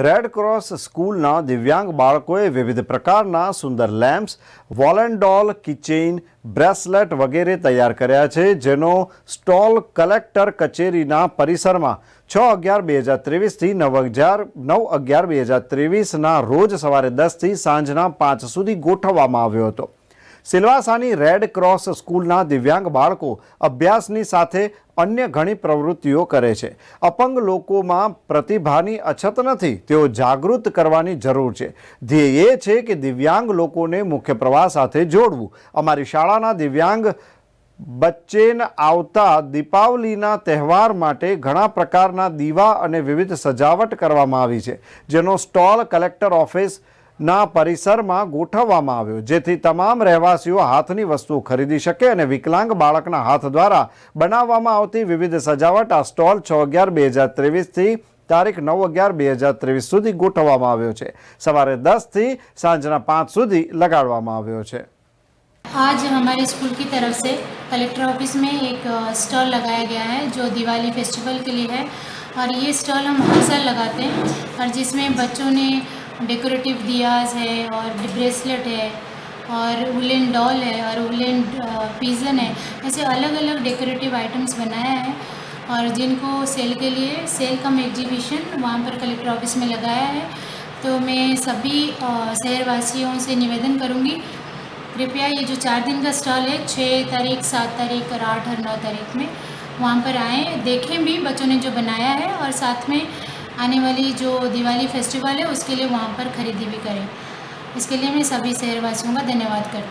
Red Cross સ્કૂલના દિવ્યાંગ બાળકોએ વિવિધ પ્રકારના સુંદર લેમ્પ્સ વોલેન્ડોલ કિચેન બ્રેસલેટ વગેરે તૈયાર કર્યા છે જેનો સ્ટોલ કલેક્ટર કચેરીના પરિસરમાં છ અગિયાર બે હજાર ત્રેવીસથી નવ હજાર નવ અગિયાર બે હજાર ત્રેવીસના રોજ સવારે દસથી સાંજના પાંચ સુધી ગોઠવવામાં આવ્યો હતો સિલવાસાની રેડ ક્રોસ સ્કૂલના દિવ્યાંગ બાળકો અભ્યાસની સાથે અન્ય ઘણી પ્રવૃત્તિઓ કરે છે અપંગ લોકોમાં પ્રતિભાની અછત નથી તેઓ જાગૃત કરવાની જરૂર છે ધ્યેય એ છે કે દિવ્યાંગ લોકોને મુખ્ય પ્રવાહ સાથે જોડવું અમારી શાળાના દિવ્યાંગ બચ્ચેન આવતા દીપાવલીના તહેવાર માટે ઘણા પ્રકારના દીવા અને વિવિધ સજાવટ કરવામાં આવી છે જેનો સ્ટોલ કલેક્ટર ઓફિસ ના પરિસરમાં ગોઠવવામાં આવ્યો જેથી તમામ રહેવાસીઓ હાથની વસ્તુઓ ખરીદી શકે અને વિકલાંગ બાળકના હાથ દ્વારા બનાવવામાં આવતી વિવિધ સજાવટા સ્ટોલ 6 11 2023 થી તારીખ 9 11 2023 સુધી ગોઠવવામાં આવ્યો છે સવારે 10 થી સાંજના 5 સુધી લગાડવામાં આવ્યો છે આજ અમારી સ્કૂલની તરફથી કલેક્ટર ઓફિસમાં એક સ્ટોલ લગાવ્યા گیا ہے જો દિવાળી ફેસ્ટિવલ के लिए है और यह स्टॉल हम हर साल लगाते हैं और जिसमें बच्चों ने डेकोरेटिव दियाज है और ब्रेसलेट है और वुलन डॉल है और वुलन पीजन है ऐसे अलग अलग डेकोरेटिव आइटम्स बनाया है और जिनको सेल के लिए सेल कम एग्जीबिशन वहाँ पर कलेक्टर ऑफिस में लगाया है तो मैं सभी शहरवासियों से निवेदन करूँगी कृपया ये जो चार दिन का स्टॉल है छः तारीख सात तारीख और आठ और नौ तारीख में वहाँ पर आएँ देखें भी बच्चों ने जो बनाया है और साथ में आने वाली जो दिवाली फेस्टिवल है उसके लिए वहाँ पर खरीदी भी करें इसके लिए मैं सभी शहरवासियों का धन्यवाद करती